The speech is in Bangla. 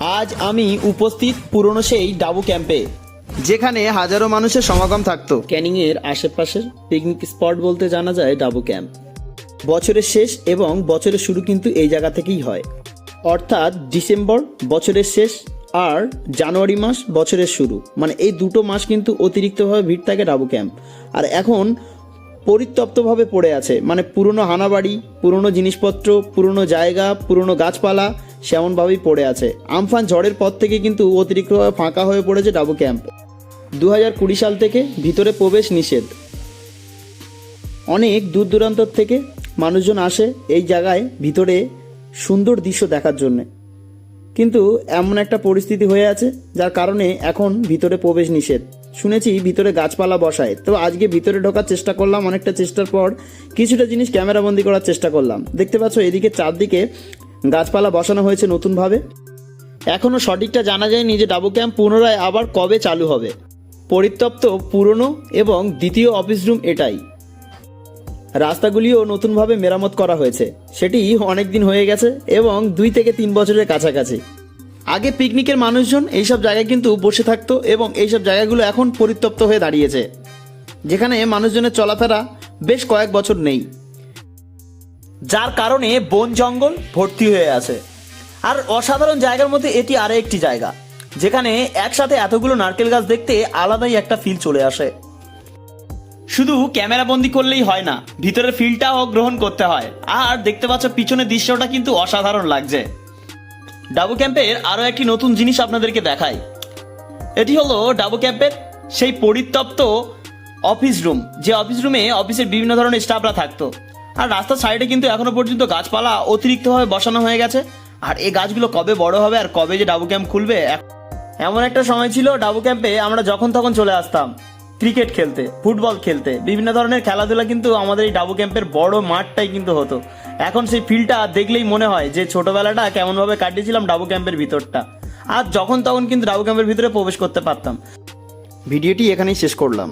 আজ আমি উপস্থিত পুরনো সেই ডাবু ক্যাম্পে যেখানে হাজারো মানুষের সমাগম থাকতো। ক্যানিংয়ের আশেপাশের পিকনিক স্পট বলতে জানা যায় ডাবু ক্যাম্প। বছরের শেষ এবং বছরের শুরু কিন্তু এই জায়গা থেকেই হয়। অর্থাৎ ডিসেম্বর বছরের শেষ আর জানুয়ারি মাস বছরের শুরু। মানে এই দুটো মাস কিন্তু অতিরিক্তভাবে ভিড় থাকে ডাবু ক্যাম্প। আর এখন পরিত্যক্তভাবে পড়ে আছে। মানে পুরনো হানাবাড়ি পুরনো জিনিসপত্র পুরনো জায়গা পুরনো গাছপালা সেমনভাবেই পড়ে আছে। আমফান ঝড়ের পর থেকে কিন্তু অতিরিক্তভাবে ফাঁকা হয়ে পড়েছে ডাবু ক্যাম্প দু কুড়ি সাল থেকে ভিতরে প্রবেশ নিষেধ। অনেক দূর দূরান্তর থেকে মানুষজন আসে এই জায়গায় ভিতরে সুন্দর দৃশ্য দেখার জন্যে। কিন্তু এমন একটা পরিস্থিতি হয়ে আছে, যার কারণে এখন ভিতরে প্রবেশ নিষেধ। শুনেছি ভিতরে গাছপালা বসায়। তো আজকে ভিতরে ঢোকার চেষ্টা করলাম, অনেকটা চেষ্টার পর কিছুটা জিনিস ক্যামেরাবন্দি করার চেষ্টা করলাম। দেখতে পাচ্ছ এদিকে চারদিকে গাছপালা বসানো হয়েছে নতুনভাবে। এখনও সঠিকটা জানা যায়নি যে ডাবু ক্যাম্প পুনরায় আবার কবে চালু হবে। পরিত্যক্ত, পুরনো এবং দ্বিতীয় অফিস রুম এটাই। রাস্তাগুলিও নতুনভাবে মেরামত করা হয়েছে। সেটি অনেক দিন হয়ে গেছে এবং দুই থেকে তিন বছরের কাছাকাছি। আগে পিকনিকের মানুষজন এইসব জায়গায় কিন্তু বসে থাকতো এবং এইসব জায়গাগুলো এখন পরিত্যক্ত হয়ে দাঁড়িয়েছে। যেখানে মানুষজনের চলাফেরা বেশ কয়েক বছর নেই। যার কারণে বন জঙ্গল ভর্তি হয়ে আছে। আর অসাধারণ জায়গার মধ্যে এটি আরও একটি জায়গা, যেখানে একসাথে এতগুলো নারকেল গাছ দেখতে আলাদাই একটা ফিল চলে আসে। শুধু ক্যামেরা বন্দি করলেই হয় না, ভিতরের ফিলটাও গ্রহণ করতে হয়। আর দেখতে পাচ্ছ পিছনের দৃশ্যটা কিন্তু অসাধারণ লাগছে। ডাবু ক্যাম্পের আরও একটি নতুন জিনিস আপনাদেরকে দেখাই। এটি হলো ডাবু ক্যাম্পের সেই পরিত্যক্ত অফিস রুম, যে অফিস রুমে অফিসের বিভিন্ন ধরনের স্টাফরা থাকতো। আর রাস্তার সাইডে কিন্তু এখনও পর্যন্ত গাছপালা অতিরিক্তভাবে বসানো হয়ে গেছে। আর এই গাছগুলো কবে বড় হবে আর কবে যে ডাবু ক্যাম্প খুলবে এমন একটা সময় ছিল ডাবু ক্যাম্পে আমরা যখন তখন চলে আসতাম। ক্রিকেট খেলতে, ফুটবল খেলতে, বিভিন্ন ধরনের খেলাধুলা কিন্তু আমাদের এই ডাবু ক্যাম্পের বড় মাঠটাই কিন্তু হতো। এখন সেই ফিল্ডটা দেখলেই মনে হয় যে ছোটবেলাটা কেমনভাবে কাটিয়েছিলাম ডাবু ক্যাম্পের ভিতরটা। আর যখন তখন কিন্তু ডাবু ক্যাম্পের ভিতরে প্রবেশ করতে পারতাম। ভিডিওটি এখানেই শেষ করলাম।